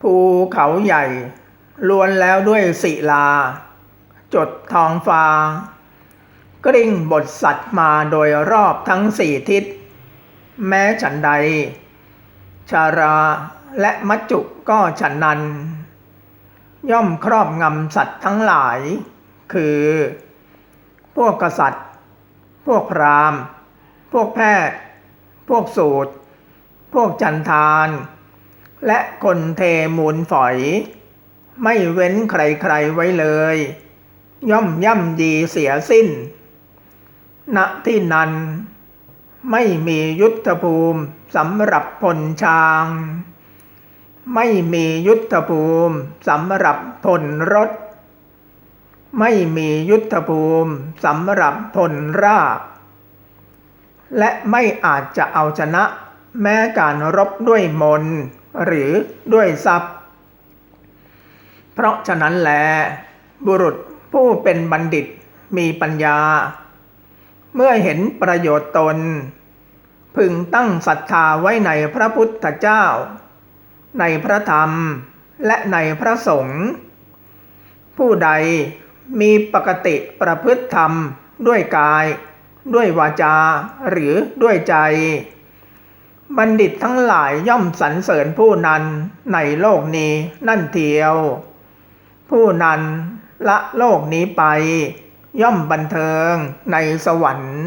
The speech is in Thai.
ภูเขาใหญ่ ล้วนแล้วด้วยศิลา จดทองฟ้า กริ่งบทสัตว์มาโดยรอบทั้งสี่ทิศ แม้ฉันใด ชาราและมัจจุก็ฉันนั้น ย่อมครอบงำสัตว์ทั้งหลาย คือ พวกกษัตริย์ พวกพราหมณ์ พวกแพทย์ พวกสูตร พวกจันทาน และคนเทมูลฝอย ไม่เว้นใครๆไว้เลย ย่อมย่ำยีเสียสิ้น ณที่นั้น ไม่มียุทธภูมิสำหรับพลช้าง ไม่มียุทธภูมิสำหรับพลรถ ไม่มียุทธภูมิสำหรับพลราบ และไม่อาจจะเอาชนะแม้การรบด้วยมนต์ หรือด้วยทรัพย์ เพราะฉะนั้นแล บุรุษผู้เป็นบัณฑิตมีปัญญา เมื่อเห็นประโยชน์ตน พึงตั้งศรัทธาไว้ในพระพุทธเจ้า ในพระธรรมและในพระสงฆ์ผู้ใดมีปกติประพฤติธรรมด้วยกาย ด้วยวาจาหรือด้วยใจ บัณฑิตทั้งหลายย่อมสรรเสริญผู้นั้นในโลกนี้นั่นเทียว ผู้นั้นละโลกนี้ไป ย่อมบันเทิงในสวรรค์